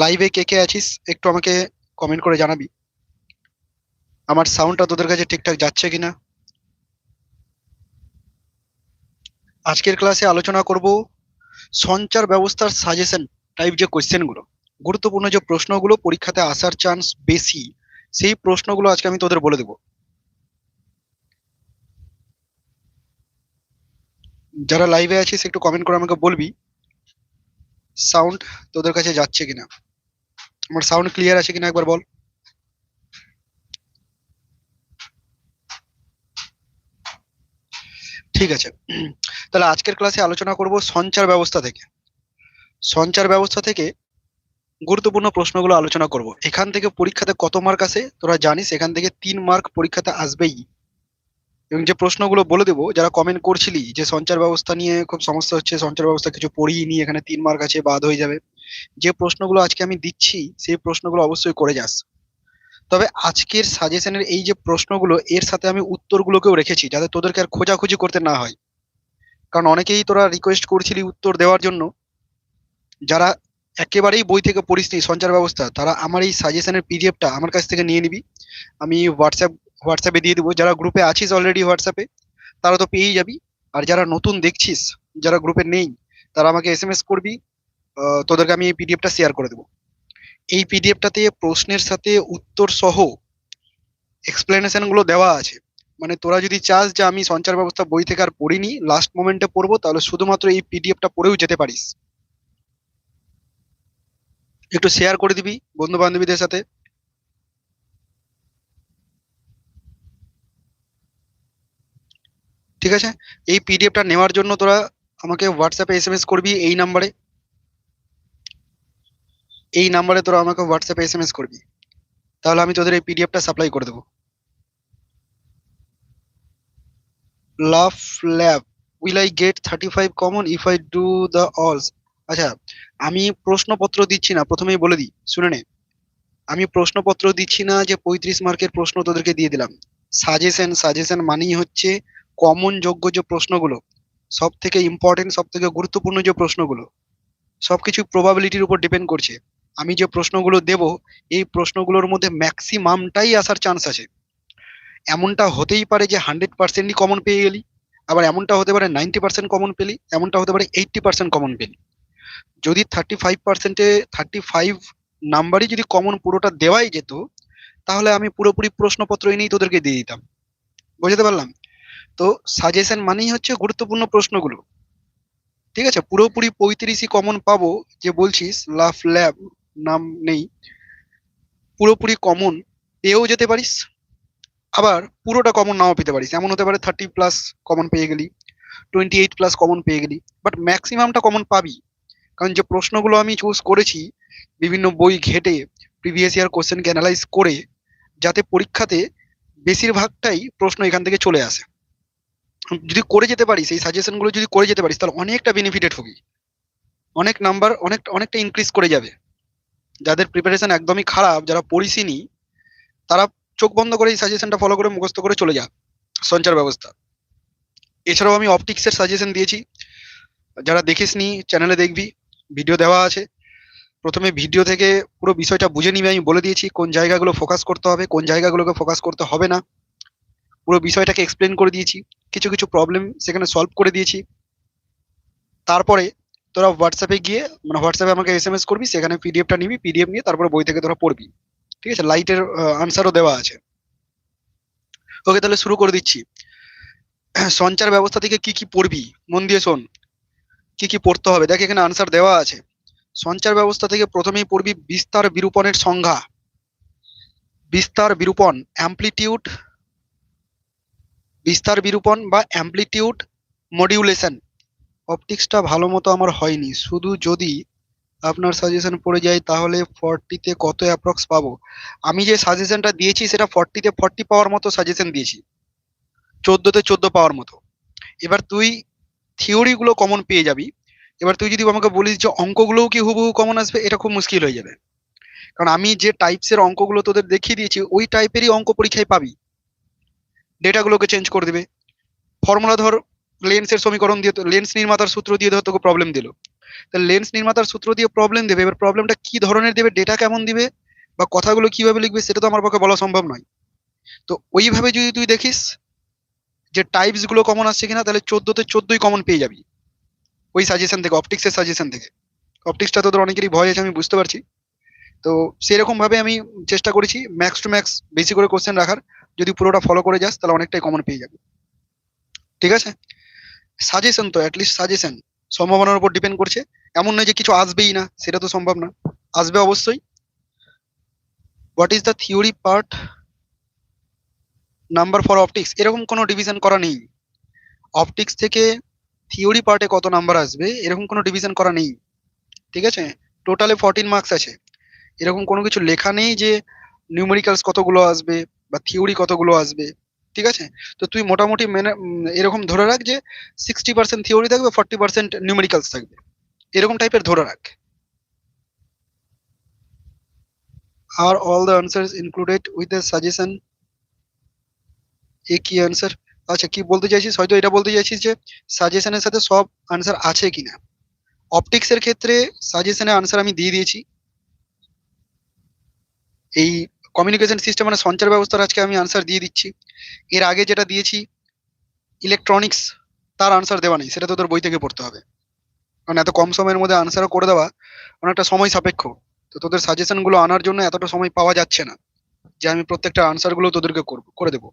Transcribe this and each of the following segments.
লাইভে কে কে আছিস, একটু আমাকে কমেন্ট করে জানাবি। আমার সাউন্ডটা তোদের কাছে ঠিকঠাক যাচ্ছে কিনা? আজকের ক্লাসে আলোচনা করব সঞ্চার ব্যবস্থার সাজেশন টাইপ যে কোয়েশ্চেনগুলো গুরুত্বপূর্ণ যে প্রশ্নগুলো পরীক্ষাতে আসার চান্স বেশি, সেই প্রশ্নগুলো আজকে আমি তোদের বলে দেবো। যারা লাইভে আছিস, একটু কমেন্ট করে আমাকে বলবি সাউন্ড তোদের কাছে যাচ্ছে কিনা। আমার সাউন্ড ক্লিয়ার আছে কিনা একবার বল। ঠিক আছে। তাহলে আজকের ক্লাসে আলোচনা করব সঞ্চার ব্যবস্থা থেকে। সঞ্চার ব্যবস্থা থেকে গুরুত্বপূর্ণ প্রশ্নগুলো আলোচনা করব। এখান থেকে পরীক্ষাতে কত মার্ক আছে তোরা জানিস, এখান থেকে তিন মার্ক পরীক্ষাতে আসবেই। এবং যে প্রশ্নগুলো বলে দেবো, যারা কমেন্ট করছিলি যে সঞ্চার ব্যবস্থা নিয়ে খুব সমস্যা হচ্ছে, সঞ্চার ব্যবস্থা কিছু পড়িয়ে নিয়ে এখানে তিন মার্ক আছে, বাদ হয়ে যাবে। যে প্রশ্নগুলো আজকে আমি দিচ্ছি, সেই প্রশ্নগুলো অবশ্যই করে যাস। তবে আজকের সাজেশনের এই যে প্রশ্নগুলো, এর সাথে আমি উত্তরগুলোকেও রেখেছি, যাতে তোদেরকে আর খোঁজাখুঁজি করতে না হয়। কারণ অনেকেই তোরা রিকোয়েস্ট করছিলি উত্তর দেওয়ার জন্য। যারা একেবারেই বই থেকে পড়িসনি, সঞ্চার ব্যবস্থা, তারা আমার এই সাজেশনের পিডিএফটা আমার কাছ থেকে নিয়ে নিবি। আমি হোয়াটসঅ্যাপ হোয়াটসঅ্যাপে দিয়ে দেবো। যারা গ্রুপে আছিস অলরেডি হোয়াটসঅ্যাপে তারা তো পেয়েই যাবি। আর যারা নতুন দেখছিস, যারা গ্রুপে নেই, তারা আমাকে এস করবি। তোদেরকে আমি এই পিডিএফটা শেয়ার করে দেবো। এই পিডিএফটাতে প্রশ্নের সাথে উত্তর সহ এক্সপ্লেনেশনগুলো দেওয়া আছে। মানে তোরা যদি চাস যে আমি সঞ্চার ব্যবস্থা বই থেকে আর পড়িনি লাস্ট মোমেন্টে পড়ব, তাহলে শুধুমাত্র এই পিডিএফটা পড়েও যেতে পারিস। একটু শেয়ার করে দিবি বন্ধু বান্ধবীদের সাথে। ঠিক আছে? এই পিডিএফটা নেওয়ার জন্য তোরা আমাকে হোয়াটসঅ্যাপে এস করবি এই নাম্বারে এই নাম্বারে তোরা আমাকে হোয়াটসঅ্যাপে এস এম এস করবি। তাহলে আমি তোদের এই পিডিএফটা সাপ্লাই করে দেবো। লাভ lab will I get thirty five common if I do the অলস আচ্ছা আমি প্রশ্নপত্র দিচ্ছি না, প্রথমেই বলে দিই, শুনে নে। আমি প্রশ্নপত্র দিচ্ছি না যে পঁয়ত্রিশ মার্কের প্রশ্ন তোদেরকে দিয়ে দিলাম। সাজেশন সাজেশন মানেই হচ্ছে কমন যোগ্য যে প্রশ্নগুলো সব থেকে ইম্পর্টেন্ট সব থেকে গুরুত্বপূর্ণ যে প্রশ্নগুলো, সবকিছু প্রবাবিলিটির উপর ডিপেন্ড করছে। আমি যে প্রশ্নগুলো দেব, এই প্রশ্নগুলোর মধ্যে ম্যাক্সিমামটাই আসার চান্স আছে। এমনটা হতেই পারে যে হান্ড্রেড পার্সেন্টই কমন পেয়ে গেলি, আবার এমনটা হতে পারে নাইনটি পার্সেন্ট কমন পেলি, এমনটা হতে পারে এইটটি পার্সেন্ট কমন পেলি। যদি থার্টি ফাইভ পার্সেন্টে থার্টি ফাইভ নাম্বারই যদি কমন পুরোটা দেওয়াই যেত, তাহলে আমি পুরোপুরি প্রশ্নপত্র এনেই তোদেরকে দিয়ে দিতাম। বুঝতে পারলাম? তো সাজেশন মানেই হচ্ছে গুরুত্বপূর্ণ প্রশ্নগুলো। ঠিক আছে? পুরোপুরি পঁয়ত্রিশই কমন পাবো, যে বলছিস, লাফ ল্যাব নাম নেই। পুরোপুরি কমন পেয়েও যেতে পারিস, আবার পুরোটা কমন নাও পেতে পারিস। এমন হতে পারে থার্টি প্লাস কমন পেয়ে গেলি টোয়েন্টি এইট প্লাস কমন পেয়ে গেলি বাট ম্যাক্সিমামটা কমন পাবি। কারণ যে প্রশ্নগুলো আমি চুজ করেছি, বিভিন্ন বই ঘেটে প্রিভিয়াস ইয়ার কোশ্চেনকে অ্যানালাইজ করে, যাতে পরীক্ষাতে বেশিরভাগটাই প্রশ্ন এখান থেকে চলে আসে। যদি করে যেতে পারিস, এই সাজেশনগুলো যদি করে যেতে পারিস, তাহলে অনেকটা বেনিফিটেড হবি অনেক নাম্বার অনেক, অনেকটা ইনক্রিজ করে যাবে। যাদের প্রিপারেশন একদমই খারাপ, যারা পড়িসিনি, তারা চোখ বন্ধ করে এই সাজেশনটা ফলো করে মুখস্থ করে চলে যা সঞ্চার ব্যবস্থা। এছাড়াও আমি অপটিক্সের সাজেশন দিয়েছি। যারা দেখিসনি চ্যানেলে দেখবি ভিডিও দেওয়া আছে। প্রথমে ভিডিও থেকে পুরো বিষয়টা বুঝে নিবি, আমি বলে দিয়েছি কোন জায়গাগুলো ফোকাস করতে হবে, কোন জায়গাগুলোকে ফোকাস করতে হবে না। পুরো বিষয়টাকে এক্সপ্লেন করে দিয়েছি। কিছু কিছু প্রবলেম সেখানে সলভ করে দিয়েছি। তারপরে তোরা হোয়াটসঅ্যাপে গিয়ে মানে হোয়াটসঅ্যাপে আমাকে এস এম এস করবি, সেখানে পিডিএফটা নিবি পিডিএফ নিয়ে তারপরে বই থেকে তোরা পড়বি। ঠিক আছে? লাইটের আনসারও দেওয়া আছে। ওকে তাহলে শুরু করে দিচ্ছি। সঞ্চার ব্যবস্থা থেকে কি কি পড়বি? মন দিয়ে শোন। কি কি পড়তে হবে? দেখ, এখানে আনসার দেওয়া আছে। সঞ্চার ব্যবস্থা থেকে প্রথমেই পড়বি বিস্তার বিরূপণের সংজ্ঞা। বিস্তার বিরূপণ অ্যাম্পলিটিউড বিস্তার বিরূপণ বা অ্যাম্পলিটিউড মডিউলেশন অপটিক্সটা ভালো মতো আমার হয়নি। শুধু যদি আপনার সাজেশন পড়ে যায়, তাহলে ফর্টিতে কত অ্যাপ্রক্স পাবো? আমি যে সাজেশনটা দিয়েছি, সেটা ফর্টিতে ফর্টি পাওয়ার মতো সাজেশন দিয়েছি। চোদ্দোতে চোদ্দ পাওয়ার মতো। এবার তুই থিওরিগুলো কমন পেয়ে যাবি। এবার তুই যদি আমাকে বলিস যে অঙ্কগুলোও কি হুবহু কমন আসবে, এটা খুব মুশকিল হয়ে যাবে। কারণ আমি যে টাইপসের অঙ্কগুলো তোদের দেখিয়ে দিয়েছি, ওই টাইপেরই অঙ্ক পরীক্ষায় পাবি। ডেটাগুলোকে চেঞ্জ করে দেবে। ফর্মুলা ধর লেন্সের সমীকরণ দিয়ে লেন্স নির্মাতার সূত্র দিয়ে ধর তোকে প্রবলেম দিল। তাহলে লেন্স নির্মাতার সূত্র দিয়ে প্রবলেম দেবে, এবার প্রবলেমটা কি ধরনের দেবে ডেটা কেমন দিবে, বা কথাগুলো কীভাবে লিখবে, সেটা তো আমার পক্ষে বলা সম্ভব নয়। তো ওইভাবে যদি তুই দেখিস যে টাইপসগুলো কমন আসছে কিনা, তাহলে চোদ্দতে চোদ্দই কমন পেয়ে যাবি। ওই সাজেশন থেকে অপটিক্সের সাজেশন থেকে। অপটিক্সটা তোদের অনেকেরই ভয় আছে, আমি বুঝতে পারছি। তো সেরকম ভাবে আমি চেষ্টা করেছি ম্যাক্স টু ম্যাক্স বেশি করে কোশ্চেন রাখার। যদি পুরোটা ফলো করে যাস, তাহলে অনেকটাই কমন পেয়ে যাবে। ঠিক আছে? সাজেশন তো অ্যাটলিস্ট সাজেশন সম্ভাবনার উপর ডিপেন্ড করছে। এমন নয় যে কিছু আসবেই না, সেটা তো সম্ভব না। আসবে অবশ্যই। What is the theory part number for optics এরকম কোনো ডিভিশন করা নেই। অপটিক্স থেকে থিওরি পার্টে কত নাম্বার আসবে, এরকম কোনো ডিভিশন করা নেই। ঠিক আছে? টোটালে ফোরটিন মার্কস আছে। এরকম কোনো কিছু লেখা নেই যে নিউমেরিক্যালস কতগুলো আসবে বা থিওরি কতগুলো আসবে। ঠিক আছে? তো তুই মোটামুটি মেনে উম, এরকম ধরে রাখ যে সিক্সটি পার্সেন্ট থিওরি থাকবে ফর্টি পার্সেন্ট নিউমেরিক্যালস থাকবে। এরকম টাইপের ধরে রাখ। আর all the answers included with the suggestion এ কি আনসার আচ্ছা কি বলতে চাইছিস? হয়তো এটা বলতে চাইছিস যে সাজেশনের সাথে সব আনসার আছে কিনা। অপটিক্স এর ক্ষেত্রে সাজেশনে আনসার আমি দিয়ে দিয়েছি। এই কমিউনিকেশন সিস্টেম মানে সঞ্চার ব্যবস্থার আজকে আমি আনসার দিয়ে দিচ্ছি। এর আগে যেটা দিয়েছি ইলেকট্রনিক্স তার আনসার দেওয়া নেই, সেটা তোদের বই থেকে পড়তে হবে। কারণ এত কম সময়ের মধ্যে আনসারও করে দেওয়া অনেকটা সময় সাপেক্ষ। তো তোদের সাজেশনগুলো আনার জন্য এতটা সময় পাওয়া যাচ্ছে না যে আমি প্রত্যেকটা আনসারগুলো তোদেরকে করে দেবো।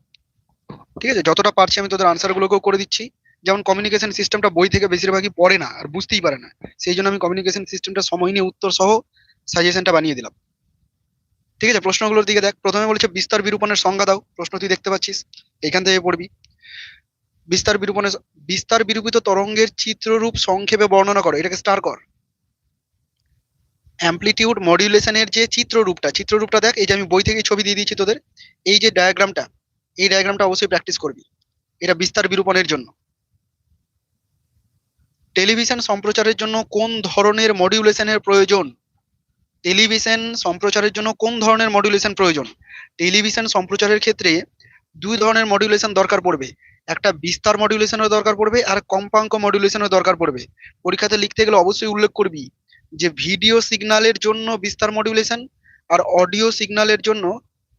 ঠিক আছে? যতটা পারছি আমি তোদের আনসার গুলোকেও করে দিচ্ছি। যেমন কমিউনিকেশন সিস্টেমটা বই থেকে বেশিরভাগই পড়ে না, আর বুঝতেই পারে না। সেই জন্য আমি কমিউনিকেশন সিস্টেমটা সময় নিয়ে উত্তর সহ সাজেশনটা বানিয়ে দিলাম। ঠিক আছে, প্রশ্নগুলোর দিকে দেখ। প্রথমে বলেছে, বিস্তার বিরূপণের সংজ্ঞা দাও। প্রশ্ন তুই দেখতে পাচ্ছিস। এখান থেকে পড়বি। বিস্তার বিরূপণের বিস্তার বিরূপিত তরঙ্গের চিত্ররূপ সংক্ষেপে বর্ণনা করো। এটাকে স্টার কর। অ্যাম্পলিটিউড মডিউলেশনের যে চিত্ররূপটা চিত্ররূপটা দেখ, এই যে আমি বই থেকে ছবি দিয়ে দিয়েছি তোদের, এই যে ডায়াগ্রামটা এই ডায়াগ্রামটা অবশ্যই প্র্যাকটিস করবি। এটা বিস্তার বিরূপণের জন্য। টেলিভিশন সম্প্রচারের জন্য কোন ধরনের মডিউলেশনের প্রয়োজন? টেলিভিশন সম্প্রচারের জন্য কোন ধরনের মডিউলেশন প্রয়োজন? টেলিভিশন সম্প্রচারের ক্ষেত্রে দুই ধরনের মডিউলেশন দরকার পড়বে। একটা বিস্তার মডিউলেশনের দরকার পড়বে আর কম্পাঙ্ক মডিউলেশনের দরকার পড়বে। পরীক্ষাতে লিখতে গেলে অবশ্যই উল্লেখ করবি যে ভিডিও সিগন্যালের জন্য বিস্তার মডুলেশন আর অডিও সিগন্যালের জন্য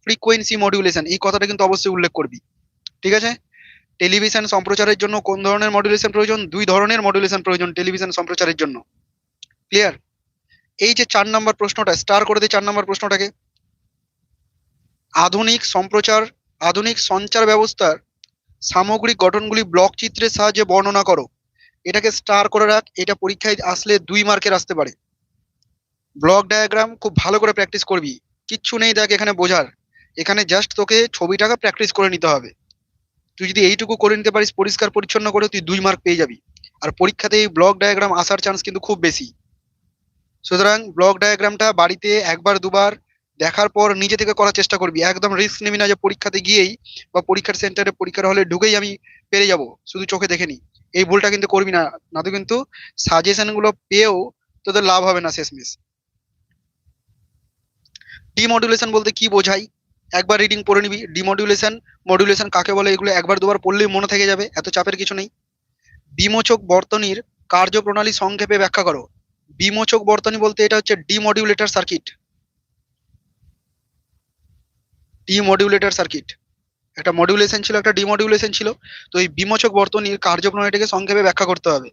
ফ্রিকোয়েন্সি মডিউলেশন এই কথাটা কিন্তু অবশ্যই উল্লেখ করবি। ঠিক আছে? টেলিভিশন সম্প্রচারের জন্য কোন ধরনের মডিউলেশন প্রয়োজন? দুই ধরনের মডিউলেশন প্রয়োজন টেলিভিশন সম্প্রচারের জন্য। ক্লিয়ার এই যে চার নম্বর প্রশ্নটা স্টার করে দে চার নম্বর প্রশ্নটাকে। আধুনিক সম্প্রচার, আধুনিক সঞ্চার ব্যবস্থার সামগ্রিক গঠনগুলি ব্লক চিত্রের সাহায্যে বর্ণনা করো। এটাকে স্টার করে রাখ, এটা পরীক্ষায় আসলে দুই মার্কের আসতে পারে। ব্লক ডায়াগ্রাম খুব ভালো করে প্র্যাকটিস করবি। কিচ্ছু নেই দেখ এখানে বোঝার। এখানে জাস্ট তোকে ছবিটাকে প্র্যাকটিস করে নিতে হবে। তুই যদি এইটুকু করে নিতে পারিস, পরিষ্কার পরিচ্ছন্ন করে তুই দুই মার্ক পেয়ে যাবি। আর পরীক্ষাতে এই ব্লক ডায়াগ্রাম আসার চান্স কিন্তু খুব বেশি। সুতরাং ব্লক ডায়াগ্রামটা বাড়িতে একবার দুবার দেখার পর নিজে থেকে করার চেষ্টা করবি। একদম রিস্ক নিবি না যে পরীক্ষাতে গিয়েই বা পরীক্ষার সেন্টারে পরীক্ষার হলে ঢুকেই আমি পেরে যাব, শুধু চোখে দেখে নি। এই ভুলটা কিন্তু করবি না। না তো কিন্তু সাজেশনগুলো পেয়েও তোদের লাভ হবে না শেষমেশ। ডিমডুলেশন বলতে কি বোঝাই? একবার রিডিং পড়ে নিবি। ডিমডুলেশন মডুলেশন কাকে বলে? এগুলো একবার দুবার পড়লেই মনে থেকে যাবে, এত চাপের কিছু নেই। বিমোচক বর্তনীর কার্যপ্রণালী সংক্ষেপে ব্যাখ্যা করো। বিমোচক বর্তনী বলতে এটা হচ্ছে ডিমডিউলেটর সার্কিট। Demodulator circuit. একটা মডিউলেশন ছিল, একটা ডিমডিউলেশন ছিল। তো এই বিমোচক বর্তনীর কার্যপ্রণালীটাকে সংক্ষেপে ব্যাখ্যা করতে হবে।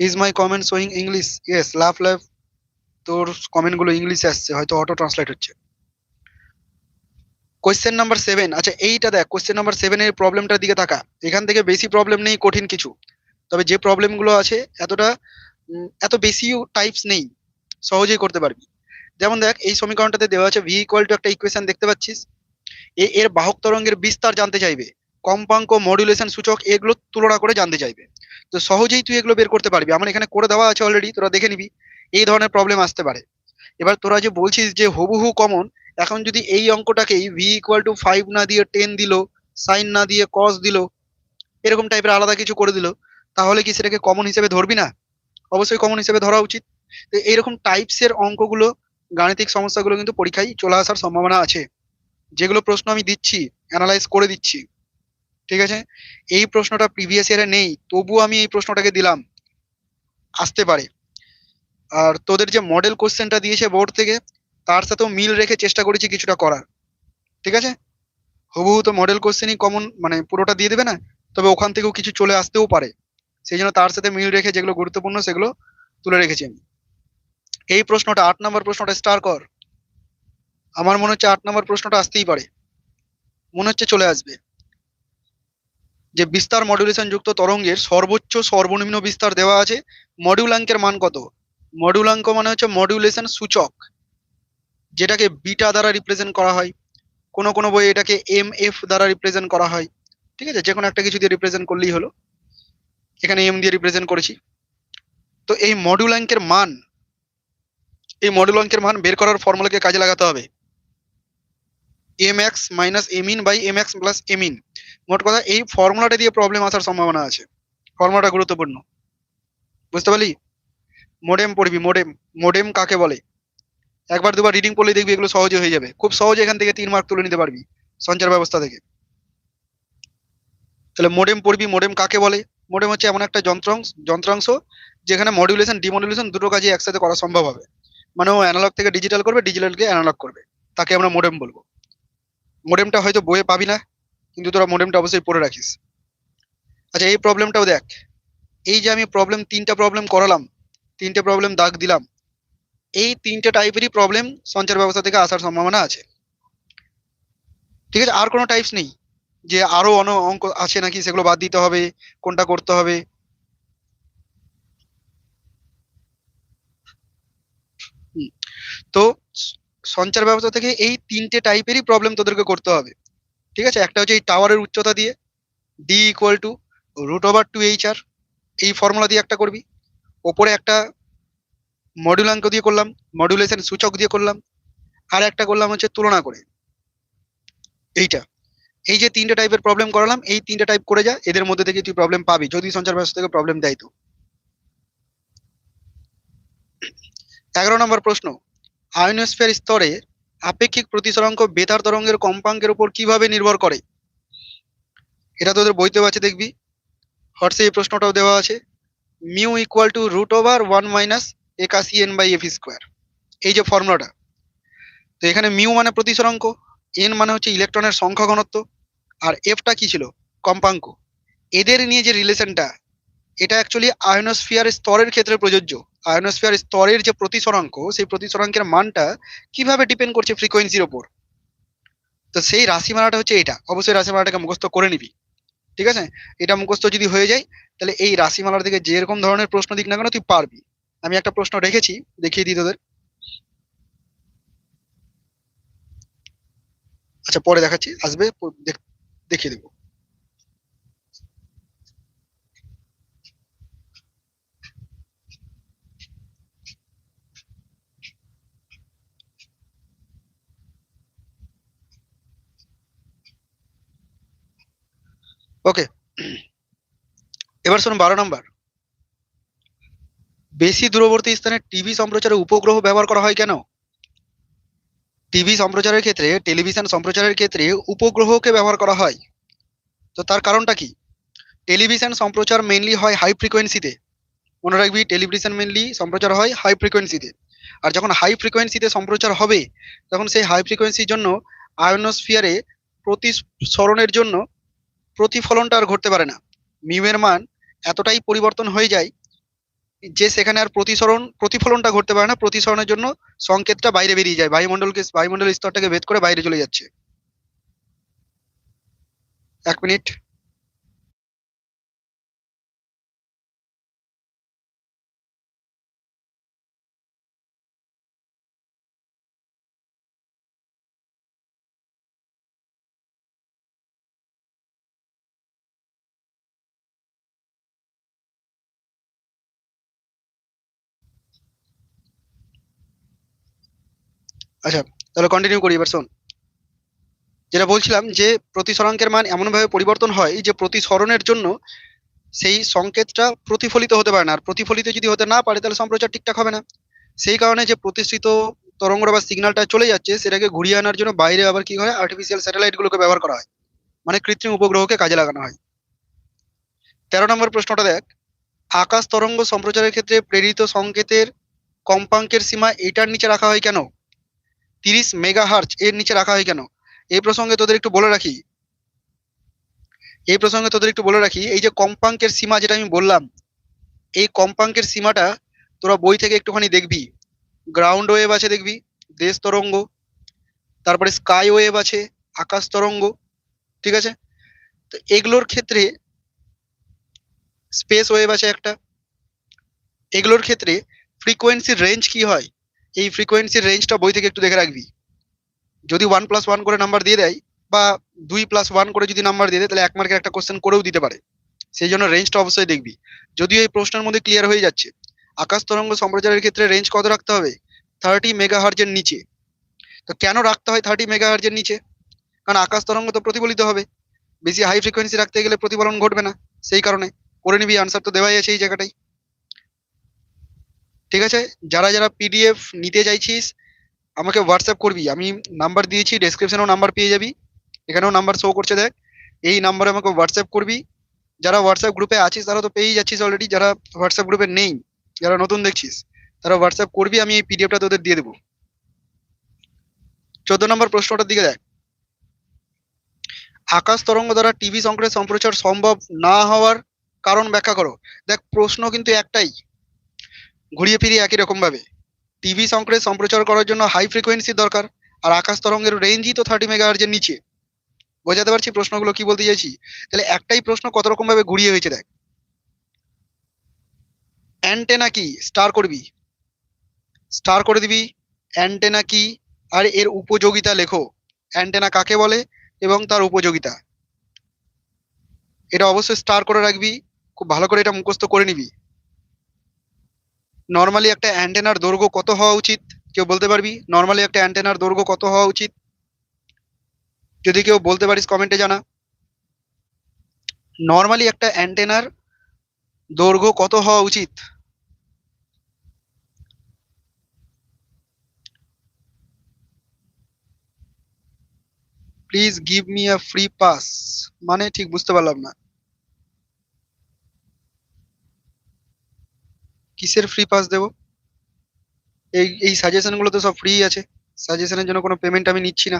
Is my comment showing English yes love love তোর কমেন্টগুলো ইংলিশে আসছে, হয়তো অটো ট্রান্সলেট হচ্ছে। কোয়েশ্চেন নাম্বার সেভেন আচ্ছা এইটা দেখ কোয়েশ্চেন নাম্বার সেভেনের প্রবলেমটার দিকে তাকা। এখান থেকে বেশি প্রবলেম নেই, কঠিন কিছু। তবে যে প্রবলেমগুলো আছে, এতটা এত বেশি টাইপস নেই। সহজেই করতে পারবি। যেমন দেখ, এই সমীকরণটাতে দেওয়া আছে ভি ইকুয়াল টু একটা ইকুয়েশন দেখতে পাচ্ছিস? এ, এর বাহক তরঙ্গের বিস্তার জানতে চাইবে। কম্পাঙ্ক মডুলেশন সূচক এগুলো তুলনা করে জানতে চাইবে। তো সহজেই তুই এগুলো বের করতে পারবি। আমার এখানে করে দেওয়া আছে অলরেডি তোরা দেখে নিবি। এই ধরনের প্রবলেম আসতে পারে। এবার তোরা যে বলছিস যে হুবহু কমন এখন যদি এই অঙ্কটাকেই ভি ইকুয়াল টু ফাইভ না দিয়ে টেন দিল সাইন না দিয়ে কস দিল, এরকম টাইপের আলাদা কিছু করে দিল, তাহলে কি সেটাকে কমন হিসেবে ধরবি না? অবশ্যই কমন হিসেবে ধরা উচিত। এইরকম টাইপসের অঙ্কগুলো, গাণিতিক সমস্যাগুলো কিন্তু পরীক্ষায় চলে আসার সম্ভাবনা আছে। যেগুলো প্রশ্ন আমি দিচ্ছি অ্যানালাইজ করে দিচ্ছি। ঠিক আছে? এই প্রশ্নটা প্রিভিয়াস ইয়ারে নেই, তবুও আমি এই প্রশ্নটাকে দিলাম। আসতে পারে। আর তোদের যে মডেল কোশ্চেনটা দিয়েছে বোর্ড থেকে, তার সাথেও মিল রেখে চেষ্টা করেছি কিছুটা করার। ঠিক আছে? হুবহু তো মডেল কোশ্চেনই কমন মানে পুরোটা দিয়ে দেবে না, তবে ওখান থেকেও কিছু চলে আসতেও পারে। সেই জন্য তার সাথে মিল রেখে যেগুলো গুরুত্বপূর্ণ সেগুলো তুলে রেখেছি আমি। এই প্রশ্নটা আট নম্বর প্রশ্নটা স্টার কর। আমার মনে হচ্ছে আট নম্বর প্রশ্নটা আসতেই পারে। মনে হচ্ছে চলে আসবে। যে বিস্তার মডুলেশন যুক্ত তরঙ্গের সর্বোচ্চ সর্বনিম্ন বিস্তার দেওয়া আছে মডিউলাঙ্কের মান কত? মডিউলাঙ্ক মানে হচ্ছে মডিউলেশন সূচক, যেটাকে বিটা দ্বারা রিপ্রেজেন্ট করা হয়। কোনো কোনো বই এটাকে এম এফ দ্বারা রিপ্রেজেন্ট করা হয়। ঠিক আছে? যে কোনো একটা কিছু দিয়ে রিপ্রেজেন্ট করলেই হলো। এখানে এম দিয়ে রিপ্রেজেন্ট করেছি। তো এই মডিউলাঙ্কের মান, এই মডিউলাঙ্কের মান বের করার ফর্মুলাকে কাজে লাগাতে হবে। M X minus M in by M X plus M in মোট কথা, এই ফর্মুলাটা দিয়ে প্রবলেম আসার সম্ভাবনা আছে। ফর্মুলাটা গুরুত্বপূর্ণ। বুঝতে পারলি? মোডেম পড়বি মোডেম মোডেম কাকে বলে? একবার দুবার রিডিং পড়লে দেখবি এগুলো সহজে হয়ে যাবে। খুব সহজে এখান থেকে তিন মার্ক তুলে নিতে পারবি সঞ্চার ব্যবস্থা থেকে। তাহলে মোডেম পড়বি মোডেম কাকে বলে? মোডেম হচ্ছে এমন একটা যন্ত্রাংশ যন্ত্রাংশ যেখানে মডিউলেশন ডিমডিউলেশন দুটো কাজই একসাথে করা সম্ভব হবে। মানে ও অ্যানালগ থেকে ডিজিটাল করবে ডিজিটালকে অ্যানালগ করবে। তাকে আমরা মোডেম বলব। মোডেমটা হয়তো বইয়ে পাবি না, কিন্তু তোরা মোডেমটা অবশ্যই পড়ে রাখিস। আচ্ছা এই প্রবলেমটাও দেখ। এই যে আমি প্রবলেম তিনটা প্রবলেম করালাম, তিনটে প্রবলেম দাগ দিলাম, এই তিনটে টাইপেরই প্রবলেম সঞ্চার ব্যবস্থা থেকে আসার সম্ভাবনা আছে। ঠিক আছে? আর কোনো টাইপস নেই। যে আরও অন, অঙ্ক আছে নাকি সেগুলো বাদ দিতে হবে, কোনটা করতে হবে? তো সঞ্চার ব্যবস্থা থেকে এই তিনটে টাইপেরই প্রবলেম তোদেরকে করতে হবে। ঠিক আছে? একটা হচ্ছে এই টাওয়ারের উচ্চতা দিয়ে D equal to root over two H R এই ফর্মুলা দিয়ে একটা করবি। ওপরে একটা মডুলাঙ্ক দিয়ে করলাম মডুলেশন সূচক দিয়ে করলাম, আর একটা করলাম হচ্ছে তুলনা করে। এইটা। এই যে তিনটে টাইপের প্রবলেম করালাম, এই তিনটে টাইপ করে যা, এদের মধ্যে থেকে তুই প্রবলেম পাবি। যদি সঞ্চার ব্যবস্থা থেকে প্রবলেম দেয় তো। এগারো নম্বর প্রশ্ন, আয়নোস্ফিয়ার স্তরে আপেক্ষিক প্রতিসরাঙ্ক বেতার তরঙ্গের কম্পাঙ্কের উপর কীভাবে নির্ভর করে? এটা তোদের বইতেও আছে, দেখবি। হোয়াটসঅ্যাপ এই প্রশ্নটাও দেওয়া আছে। Mu equal to root over one minus একাশি এন বাই এফ স্কোয়ার এই যে ফর্মুলাটা তো এখানে মিউ মানে প্রতিসরাঙ্ক এন মানে হচ্ছে ইলেকট্রনের সংখ্যা ঘনত্ব। আর এফটা কি ছিল? কম্পাঙ্ক। এদের নিয়ে যে রিলেশনটা এটা অ্যাকচুয়ালি আয়নোস্ফিয়ার স্তরের ক্ষেত্রে প্রযোজ্য। আয়নোস্ফিয়ার স্তরের যে প্রতিসরাঙ্ক, সেই প্রতিসরাঙ্কের মানটা কীভাবে ডিপেন্ড করছে ফ্রিকোয়েন্সির ওপর? তো সেই রাশিমালাটা হচ্ছে এটা। অবশ্যই রাশিমালাটাকে মুখস্থ করে নিবি। ঠিক আছে? এটা মুখস্থ যদি হয়ে যায়, তাহলে এই রাশিমালার থেকে যেরকম ধরনের প্রশ্ন দিক না কেন, তুই পারবি। আমি একটা প্রশ্ন রেখেছি, দেখিয়ে দিই তোদের। আচ্ছা পরে দেখাচ্ছি। আসবে দেখিয়ে দেবো। ওকে এবার শোন বারো নম্বর। বেশি দূরবর্তী স্থানে টিভি সম্প্রচারে উপগ্রহ ব্যবহার করা হয় কেন? টিভি সম্প্রচারের ক্ষেত্রে, টেলিভিশন সম্প্রচারের ক্ষেত্রে উপগ্রহকে ব্যবহার করা হয়। তো তার কারণটা কি? টেলিভিশন সম্প্রচার মেনলি হয় হাই ফ্রিকোয়েন্সিতে মনে রাখবি, টেলিভিশন মেনলি সম্প্রচার হয় হাই ফ্রিকোয়েন্সিতে আর যখন হাই ফ্রিকোয়েন্সিতে সম্প্রচার হবে, তখন সেই হাই ফ্রিকোয়েন্সির জন্য আয়নোস্ফিয়ারে প্রতিসরণের জন্য প্রতিফলনটা আর ঘটতে পারে না। মিউয়ের মান এতটাই পরিবর্তন হয়ে যায় যে সেখানে আর প্রতিসরণ, প্রতিফলনটা ঘটতে পারে না, প্রতিসরণের জন্য সংকেতটা বাইরে বেরিয়ে যায়, বায়ুমণ্ডলকে বায়ুমন্ডল স্তরটাকে ভেদ করে বাইরে চলে যাচ্ছে। এক মিনিট। আচ্ছা তাহলে কন্টিনিউ করি এবার, শোন। যেটা বলছিলাম যে প্রতিসরাঙ্কের মান এমনভাবে পরিবর্তন হয় যে প্রতিসরণের জন্য সেই সংকেতটা প্রতিফলিত হতে পারে না। আর প্রতিফলিত যদি হতে না পারে, তাহলে সম্প্রচার ঠিকঠাক হবে না। সেই কারণে যে, প্রতিষ্ঠিত তরঙ্গটা বা সিগন্যালটা চলে যাচ্ছে, সেটাকে ঘুরিয়ে আনার জন্য বাইরে আবার কি হয় আর্টিফিশিয়াল স্যাটেলাইট গুলোকে ব্যবহার করা হয়। মানে কৃত্রিম উপগ্রহকে কাজে লাগানো হয়। তেরো নম্বর প্রশ্নটা দেখ। আকাশ তরঙ্গ সম্প্রচারের ক্ষেত্রে প্রেরিত সংকেতের কম্পাঙ্কের সীমা এটার নিচে রাখা হয় কেন? তিরিশ মেগাহার্জ এর নিচে রাখা হয় কেন? এই প্রসঙ্গে তোদের একটু বলে রাখি। এই প্রসঙ্গে তোদের একটু বলে রাখি, এই যে কম্পাঙ্কের সীমা যেটা আমি বললাম, এই কম্পাঙ্কের সীমাটা তোরা বই থেকে একটুখানি দেখবি। গ্রাউন্ড ওয়েভ আছে দেখবি, দেশ তরঙ্গ, তারপরে স্কাই ওয়েভ আছে, আকাশ তরঙ্গ, ঠিক আছে? তো এগুলোর ক্ষেত্রে স্পেস ওয়েভ আছে একটা। এগুলোর ক্ষেত্রে ফ্রিকোয়েন্সির রেঞ্জ কি হয়? এই ফ্রিকোয়েন্সির রেঞ্জটা বই থেকে একটু দেখে রাখবি। যদি ওয়ান প্লাস ওয়ান করে নাম্বার দিয়ে দেয়, বা দুই প্লাস ওয়ান করে যদি নাম্বার দিয়ে দেয়, তাহলে এক মার্কের একটা কোশ্চেন করেও দিতে পারে। সেই জন্য রেঞ্জটা অবশ্যই দেখবি। যদিও এই প্রশ্নের মধ্যে ক্লিয়ার হয়ে যাচ্ছে, আকাশ তরঙ্গ সম্প্রচারের ক্ষেত্রে রেঞ্জ কত রাখতে হবে? থার্টি মেগাহার্জের নিচে। তো কেন রাখতে হয় থার্টি মেগাহার্জের নিচে? কারণ আকাশ তরঙ্গ তো প্রতিফলিত হবে। বেশি হাই ফ্রিকোয়েন্সি রাখতে গেলে প্রতিফলন ঘটবে না, সেই কারণে। করে নিবি আনসার তো দেওয়াই আছে এই জায়গাটাই ঠিক আছে? যারা যারা পিডিএফ নিতে চাইছিস, আমাকে হোয়াটসঅ্যাপ করবি। আমি নাম্বার দিয়েছি ডেসক্রিপশনেও নাম্বার পেয়ে যাবি। এখানেও নাম্বার শো করছে দেখ। এই নাম্বারে আমাকে হোয়াটসঅ্যাপ করবি। যারা হোয়াটসঅ্যাপ গ্রুপে আছিস, তারা তো পেয়েই যাচ্ছিস অলরেডি যারা হোয়াটসঅ্যাপ গ্রুপে নেই, যারা নতুন দেখছিস, তারা হোয়াটসঅ্যাপ করবি, আমি এই পিডিএফটা তোদের দিয়ে দেবো। চোদ্দ নম্বর প্রশ্নটার দিকে দেখ। আকাশ তরঙ্গ দ্বারা টিভি সংকেতের সম্প্রচার সম্ভব না হওয়ার কারণ ব্যাখ্যা করো। দেখ, প্রশ্ন কিন্তু একটাই। ঘুরিয়ে ফিরিয়ে একই রকম ভাবে টিভি সংকেত সম্প্রচার করার জন্য হাই ফ্রিকোয়েন্সির দরকার, আর আকাশ তরঙ্গের রেঞ্জই তো থার্টি মেগাহার্জের নিচে। বোঝাতে পারছি প্রশ্নগুলো কি বলতে চাইছি? তাহলে একটাই প্রশ্ন কত রকম ভাবে ঘুরিয়ে হয়েছে দেখ। অ্যান্টেনা কি? স্টার করবি। স্টার করে দিবি। অ্যান্টেনা কি? আর এর উপযোগিতা লেখো। অ্যান্টেনা কাকে বলে? এবং তার উপযোগিতা। এটা অবশ্যই স্টার করে রাখবি। খুব ভালো করে এটা মুখস্থ করে নিবি। নর্মালি একটা অ্যান্টেনার দৈর্ঘ্য কত হওয়া উচিত? কেউ বলতে পারবি? নর্মালি একটা অ্যান্টেনার দৈর্ঘ্য কত হওয়া উচিত? যদি কেউ বলতে পারিস কমেন্টে জানা। নর্মালি একটা অ্যান্টেনার দৈর্ঘ্য কত হওয়া উচিত? Please give me a free pass মানে ঠিক বুঝতে পারলাম না। কিসের ফ্রি পাস দেব? এই এই সাজেশনগুলো তো সব ফ্রি আছে। সাজেশনের জন্য কোনো পেমেন্ট আমি নিচ্ছি না।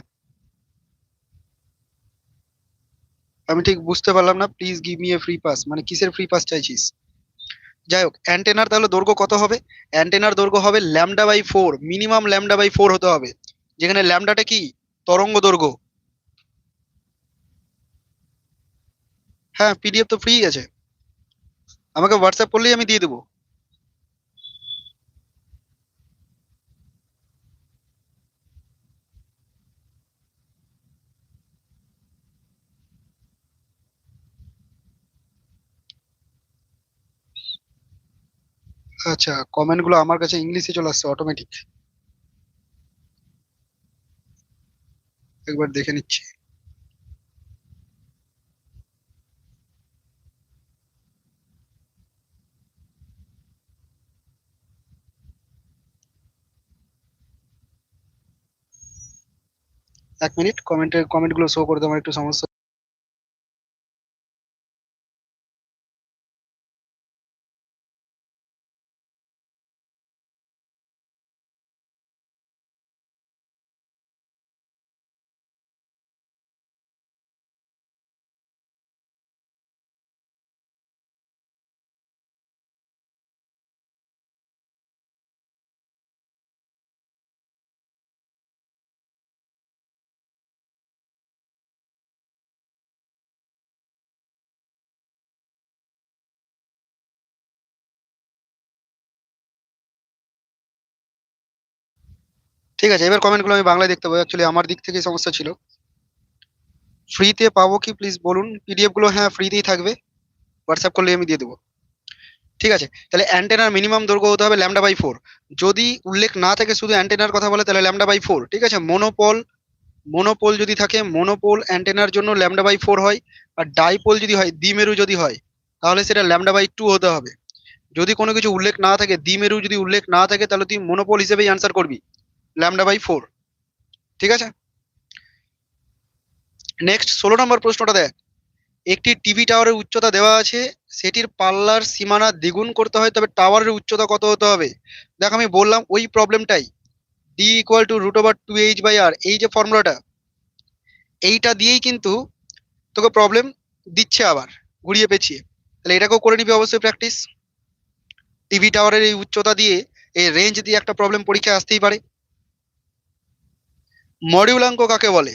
আমি ঠিক বুঝতে পারলাম না please give me a free pass মানে কিসের ফ্রি পাস চাইছিস? যাই হোক অ্যান্টেনার তাহলে দৈর্ঘ্য কত হবে? অ্যান্টেনার দৈর্ঘ্য হবে lambda by four minimum lambda by four হতে হবে। যেখানে ল্যামডাটা কি? তরঙ্গ দৈর্ঘ্য। হ্যাঁ পিডিএফ তো ফ্রি আছে। আমাকে হোয়াটসঅ্যাপ করলেই আমি দিয়ে দেবো। আচ্ছা কমেন্টগুলো আমার কাছে ইংলিশে চলে আসছে অটোমেটিক একবার দেখে নিচ্ছি। এক মিনিট কমেন্টের কমেন্টগুলো শো করতে আমার একটু সমস্যা ঠিক আছে, এবার কমেন্টগুলো আমি বাংলায় দেখতে পাবো। অ্যাকচুয়ালি আমার দিক থেকে সমস্যা ছিল। ফ্রিতে পাবো কি? প্লিজ বলুন। পিডিএফগুলো হ্যাঁ ফ্রিতেই থাকবে। হোয়াটসঅ্যাপ করলে আমি দিয়ে দেবো। ঠিক আছে, তাহলে অ্যান্টেনার মিনিমাম দৈর্ঘ্য হতে হবে ল্যামডা বাই ফোর যদি উল্লেখ না থাকে শুধু অ্যান্টেনার কথা বলে, তাহলে ল্যামডা বাই ফোর ঠিক আছে মনোপল মনোপোল যদি থাকে মনোপোল অ্যান্টেনার জন্য ল্যামডা বাই ফোর হয়। আর ডাইপোল যদি হয়, দ্বিমেরু যদি হয়, তাহলে সেটা ল্যামডা বাই টু হতে হবে। যদি কোনো কিছু উল্লেখ না থাকে, দ্বিমেরু যদি উল্লেখ না থাকে, তাহলে তুই মনোপোল হিসেবেই অ্যান্সার করবি। Lambda by four. ঠিক আছে? নেক্সট ষোলো নম্বর প্রশ্নটা দেখ। একটি টিভি টাওয়ারের উচ্চতা দেওয়া আছে, সেটির পাল্লার সীমানা দ্বিগুণ করতে হয়, তবে টাওয়ারের উচ্চতা কত হতে হবে? দেখ, আমি বললাম ওই প্রবলেমটাই D equal to root over two H by R এই যে ফর্মুলাটা এইটা দিয়েই কিন্তু তোকে প্রবলেম দিচ্ছে আবার, ঘুরিয়ে পেঁচিয়ে। তাহলে এটাকেও করে নিবি অবশ্যই প্র্যাকটিস টিভি টাওয়ারের এই উচ্চতা দিয়ে, এই রেঞ্জ দিয়ে একটা প্রবলেম পরীক্ষায় আসতেই পারে। মডিউলাঙ্ক কাকে বলে?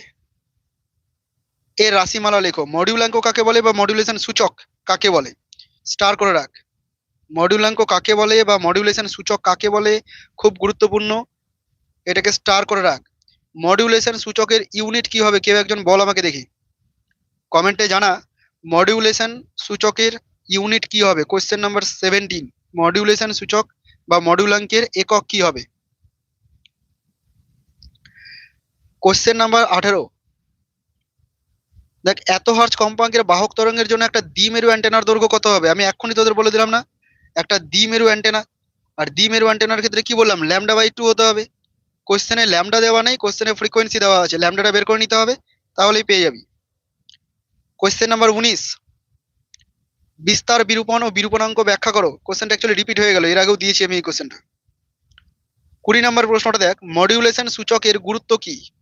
এর রাশিমালা লেখো। মডিউলাঙ্ক কাকে বলে বা মডিউলেশন সূচক কাকে বলে? স্টার করে রাখ। মডিউলাঙ্ক কাকে বলে বা মডিউলেশন সূচক কাকে বলে? খুব গুরুত্বপূর্ণ। এটাকে স্টার করে রাখ। মডিউলেশন সূচকের ইউনিট কি হবে? কেউ একজন বল আমাকে দেখি। কমেন্টে জানা, মডিউলেশন সূচকের ইউনিট কি হবে? কোশ্চেন নাম্বার সেভেন্টিন মডিউলেশন সূচক বা মডিউলাঙ্কের একক কি হবে? কোশ্চেন নাম্বার আঠেরো। দেখ, এত হার্জ কম্পাঙ্কের বাহক তরঙ্গের জন্য একটা দ্বিমেরু অ্যান্টেনার দৈর্ঘ্য কত হবে? আমি এক্ষুনি তোদের বলে দিলাম না। একটা দ্বিমেরু অ্যান্টেনা আর দ্বিমেরু অ্যান্টেনার ক্ষেত্রে কি বললাম? ল্যামডা বাই টু হতে হবে। কোশ্চেনে ল্যামডা দেওয়া নেই কোশ্চেনে ফ্রিকোয়েন্সি দেওয়া আছে। ল্যামডাটা বের করে নিতে হবে, তাহলেই পেয়ে যাবি। কোশ্চেন নাম্বার উনিশ। বিস্তার বিরূপণ ও বিরূপণাঙ্ক ব্যাখ্যা করো। কোশ্চেনটা অ্যাকচুয়ালি রিপিট হয়ে গেল, এর আগেও দিয়েছি আমি এই কোশ্চেনটা কুড়ি নম্বর প্রশ্নটা দেখ। মডিউলেশন সূচকের গুরুত্ব কি?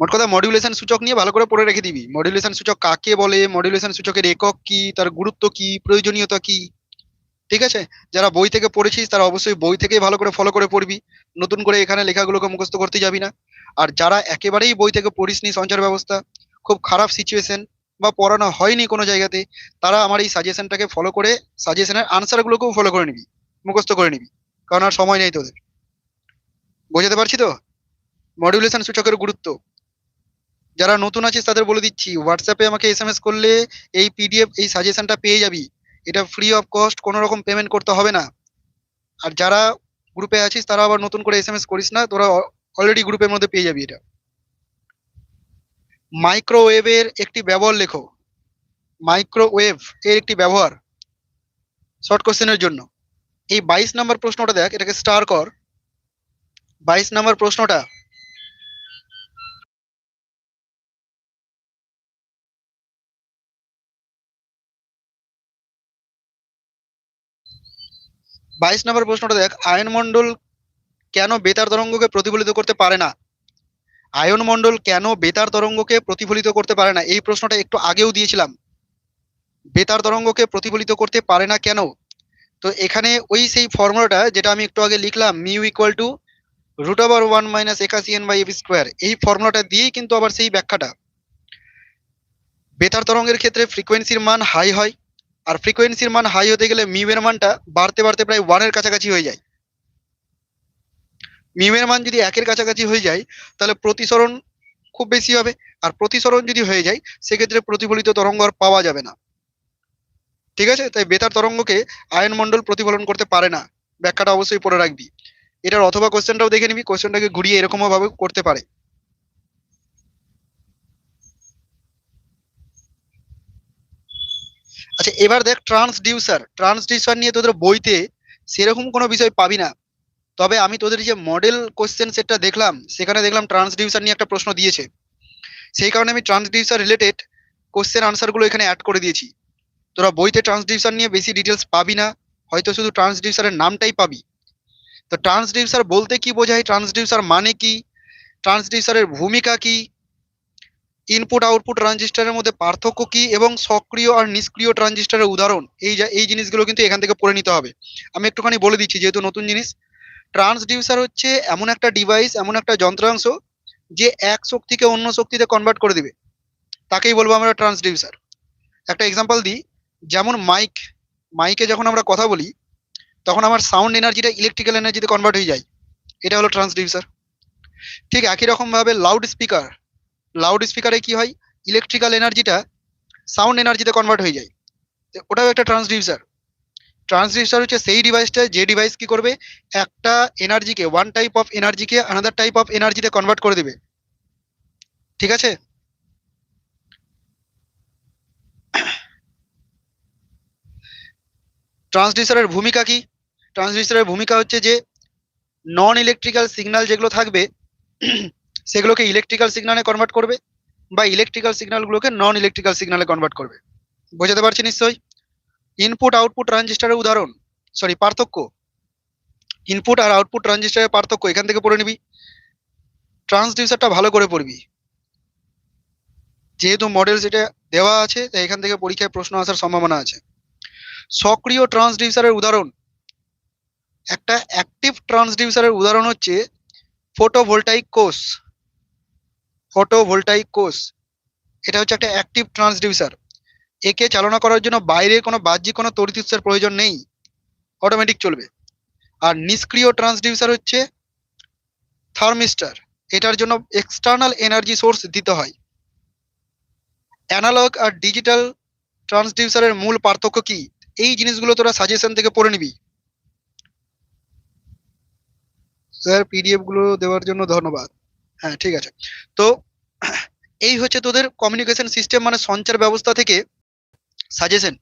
মোট কথা মডিউলেশন সূচক নিয়ে ভালো করে পড়ে রেখে দিবি। মডিউলেশন সূচক কাকে বলে? মডিউলেশন সূচকের একক কি? তার গুরুত্ব কি? প্রয়োজনীয়তা কি? ঠিক আছে? যারা বই থেকে পড়েছিস, তারা অবশ্যই বই থেকেই ভালো করে ফলো করে পড়বি। নতুন করে এখানে লেখাগুলোকে মুখস্থ করতে যাবি না। আর যারা একেবারেই বই থেকে পড়িসনি, সঞ্চার ব্যবস্থা, খুব খারাপ সিচুয়েশন বা পড়ানো হয়নি কোনো জায়গাতে, তারা আমার এই সাজেশনটাকে ফলো করে সাজেশনের আনসারগুলোকেও ফলো করে নিবি, মুখস্থ করে নিবি। কারণ আর সময় নেই তোদের। বোঝাতে পারছি তো? মডিউলেশন সূচকের গুরুত্ব। যারা নতুন আছিস তাদের বলে দিচ্ছি হোয়াটসঅ্যাপে আমাকে এস এম এস করলে এই পিডিএফ এই সাজেশনটা পেয়ে যাবি। এটা ফ্রি অফ কস্ট কোনো রকম পেমেন্ট করতে হবে না। আর যারা গ্রুপে আছিস তারা আবার নতুন করে এস এম এস করিস না, তোরা অলরেডি গ্রুপের মধ্যে পেয়ে যাবি এটা। মাইক্রোওয়েভের একটি ব্যবহার লেখো। মাইক্রোওয়েভ এর একটি ব্যবহার শর্ট কোশ্চেনের জন্য। এই বাইশ নম্বর প্রশ্নটা দেখ, এটাকে স্টার কর। বাইশ নম্বর প্রশ্নটা বাইশ নম্বর প্রশ্নটা দেখ, আয়নমণ্ডল কেন বেতার তরঙ্গকে প্রতিফলিত করতে পারে না? আয়নমণ্ডল কেন বেতার তরঙ্গকে প্রতিফলিত করতে পারে না? এই প্রশ্নটা একটু আগেও দিয়েছিলাম। বেতার তরঙ্গকে প্রতিফলিত করতে পারে না কেন? তো এখানে ওই সেই ফর্মুলাটা যেটা আমি একটু আগে লিখলাম, mu equal to root over one minus একাশি এন বাই এফ স্কোয়ার। এই ফর্মুলাটা দিয়েই কিন্তু আবার সেই ব্যাখ্যাটা। বেতার তরঙ্গের ক্ষেত্রে ফ্রিকোয়েন্সির মান হাই হয়। আর ফ্রিকোয়েন্সির মান হাই হতে গেলে মিউ এর মানটা বাড়তে বাড়তে প্রায় ওয়ানের কাছাকাছি হয়ে যায়। মিউ এর মান যদি একের কাছাকাছি হয়ে যায়, তাহলে প্রতিসরণ খুব বেশি হবে। আর প্রতিসরণ যদি হয়ে যায়, সেক্ষেত্রে প্রতিফলিত তরঙ্গ আর পাওয়া যাবে না। ঠিক আছে? তাই বেতার তরঙ্গকে আয়ন আয়নমণ্ডল প্রতিফলন করতে পারে না। ব্যাখ্যাটা অবশ্যই পড়ে রাখবি। এটার অথবা কোশ্চেনটাও দেখে নিবি। কোশ্চেনটাকে ঘুরিয়ে এরকম ভাবে করতে পারে। আচ্ছা এবার দেখ ট্রান্সডিউসার ট্রান্সডিউসার নিয়ে তোদের বইতে সেরকম কোনো বিষয় পাবি না। তবে আমি তোদের যে মডেল কোয়েশ্চেন সেটটা দেখলাম, সেখানে দেখলাম ট্রান্সডিউসার নিয়ে একটা প্রশ্ন দিয়েছে। সেই কারণে আমি ট্রান্সডিউসার রিলেটেড কোশ্চেন আনসারগুলো এখানে অ্যাড করে দিয়েছি। তোরা বইতে ট্রান্সডিউসার নিয়ে বেশি ডিটেলস পাবি না, হয়তো শুধু ট্রান্সডিউসারের নামটাই পাবি। তো ট্রান্সডিউসার বলতে কি বোঝায়? ট্রান্সডিউসার মানে কি? ট্রান্সডিউসারের ভূমিকা কি? ইনপুট আউটপুট ট্রানজিস্টারের মধ্যে পার্থক্য কি এবং সক্রিয় আর নিষ্ক্রিয় ট্রানজিস্টারের উদাহরণ? এই এই জিনিসগুলো কিন্তু এখান থেকে পড়ে নিতে হবে। আমি একটুখানি বলে দিচ্ছি, যেহেতু নতুন জিনিস। ট্রান্সডিউসার হচ্ছে এমন একটা ডিভাইস এমন একটা যন্ত্রাংশ যে এক শক্তিকে অন্য শক্তিতে কনভার্ট করে দিবে। তাকেই বলব আমরা ট্রান্সডিউসার একটা এক্সাম্পল দিই, যেমন মাইক মাইকে যখন আমরা কথা বলি, তখন আমার সাউন্ড এনার্জিটা ইলেকট্রিক্যাল এনার্জিতে কনভার্ট হয়ে যায়। এটা হলো ট্রান্সডিউসার ঠিক একই রকমভাবে লাউড স্পিকার লাউড স্পিকারে কি হয়? ইলেকট্রিক্যাল এনার্জিটা সাউন্ড এনার্জিতে কনভার্ট হয়ে যায়। ওটাও একটা ট্রান্সডিউসার ট্রান্সডিউসার হচ্ছে সেই ডিভাইসটা যে ডিভাইস কি করবে? একটা এনার্জিকে ওয়ান টাইপ অফ এনার্জিকে আনাদার টাইপ অফ এনার্জিতে কনভার্ট করে দেবে। ঠিক আছে? ট্রান্সডিউসারের ভূমিকা কি? ট্রান্সডিউসারের ভূমিকা হচ্ছে যে নন ইলেকট্রিক্যাল সিগন্যাল যেগুলো থাকবে সেগুলোকে ইলেকট্রিক্যাল সিগনালে কনভার্ট করবে বা ইলেকট্রিক্যাল সিগনালগুলোকে নন ইলেকট্রিক্যাল সিগনালে কনভার্ট করবে। বোঝাতে পারছি নিশ্চয়ই? ইনপুট আউটপুট ট্রানজিস্টারের উদাহরণ সরি পার্থক্য। ইনপুট আর আউটপুট ট্রানজিস্টারের পার্থক্য এখান থেকে পড়ে নিবি। ট্রান্সডিউসারটা ভালো করে পড়বি। যেহেতু মডেল সেটা দেওয়া আছে, তাই এখান থেকে পরীক্ষায় প্রশ্ন আসার সম্ভাবনা আছে। সক্রিয় ট্রান্সডিউসারের উদাহরণ। একটা অ্যাক্টিভ ট্রান্সডিউসারের উদাহরণ হচ্ছে ফটোভোল্টাইক কোষ। ফটোভোল্টাইক কোষ এটা হচ্ছে একটা অ্যাক্টিভ ট্রান্সডিউসার একে চালনা করার জন্য বাইরে কোনো বাহ্যিক কোনো উৎসের প্রয়োজন নেই। অটোমেটিক চলবে। আর নিষ্ক্রিয় ট্রান্সডিউসার হচ্ছে থার্মিস্টার এটার জন্য এক্সটার্নাল এনার্জি সোর্স দিতে হয়। অ্যানালগ আর ডিজিটাল ট্রান্সডিউসারের মূল পার্থক্য কি? এই জিনিসগুলো তোরা সাজেশন থেকে পড়ে নিবি। স্যার পিডিএফগুলো দেওয়ার জন্য ধন্যবাদ। হ্যাঁ ঠিক আছে। তো এই হচ্ছে তোদের কমিউনিকেশন সিস্টেম মানে সঞ্চার ব্যবস্থা থেকে সাজেশন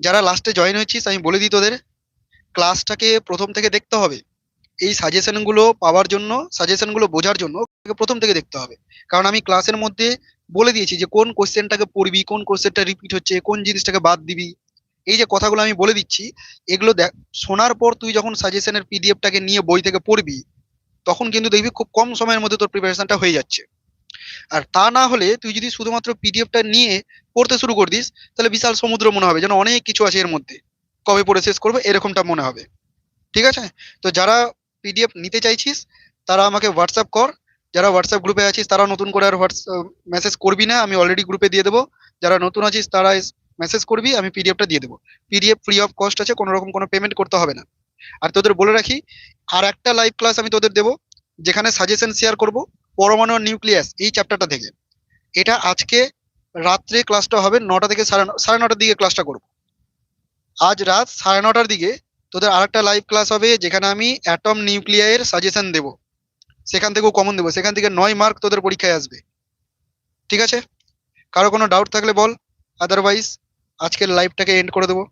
যারা লাস্টে জয়েন হয়েছিস, আমি বলে দিই তোদের ক্লাসটাকে প্রথম থেকে দেখতে হবে। এই সাজেশনগুলো পাওয়ার জন্য সাজেশনগুলো বোঝার জন্য প্রথম থেকে দেখতে হবে। কারণ আমি ক্লাসের মধ্যে বলে দিয়েছি যে কোন কোশ্চেনটাকে পড়বি, কোন কোশ্চেনটা রিপিট হচ্ছে, কোন জিনিসটাকে বাদ দিবি। এই যে কথাগুলো আমি বলে দিচ্ছি, এগুলো দেখ, শোনার পর তুই যখন সাজেশনের পিডিএফটাকে নিয়ে বই থেকে পড়বি তখন কিন্তু দেখবি খুব কম সময়ের মধ্যে তোর প্রিপারেশনটা হয়ে যাচ্ছে। আর তা না হলে তুই যদি শুধুমাত্র পিডিএফটা নিয়ে পড়তে শুরু করে দিস, তাহলে বিশাল সমুদ্র মনে হবে, যেন অনেক কিছু আছে এর মধ্যে। কবে পড়ে শেষ করব এরকমটা মনে হবে। ঠিক আছে? তো যারা পিডিএফ নিতে চাইছিস, তারা আমাকে হোয়াটসঅ্যাপ কর। যারা হোয়াটসঅ্যাপ গ্রুপে আছিস তারা নতুন করে আর হোয়াটসঅ্যাপ মেসেজ করবি না, আমি অলরেডি গ্রুপে দিয়ে দেবো। যারা নতুন আছিস, তারা মেসেজ করবি, আমি পিডিএফটা দিয়ে দেবো। পিডিএফ ফ্রি অফ কস্ট আছে, কোনো রকম কোনো পেমেন্ট করতে হবে না। আর তোদের বলে রাখি, আর একটা লাইভ ক্লাস আমি তোদের দেবো, যেখানে সাজেশন শেয়ার করব পরমাণু নিউক্লিয়াস এই চ্যাপ্টারটা থেকে। এটা আজকে রাত্রে ক্লাসটা হবে নটা থেকে সাড়ে সাড়ে নটার দিকে ক্লাসটা করব। আজ রাত সাড়ে নটার দিকে তোদের আরেকটা লাইভ ক্লাস হবে, যেখানে আমি অ্যাটম নিউক্লিয়ার সাজেশন দেব। সেখান থেকেও কমন দেবো। সেখান থেকে নয় মার্ক তোদের পরীক্ষায় আসবে। ঠিক আছে? কারও কোনো ডাউট থাকলে বল। আদারওয়াইজ আজকের লাইভটাকে এন্ড করে দেবো।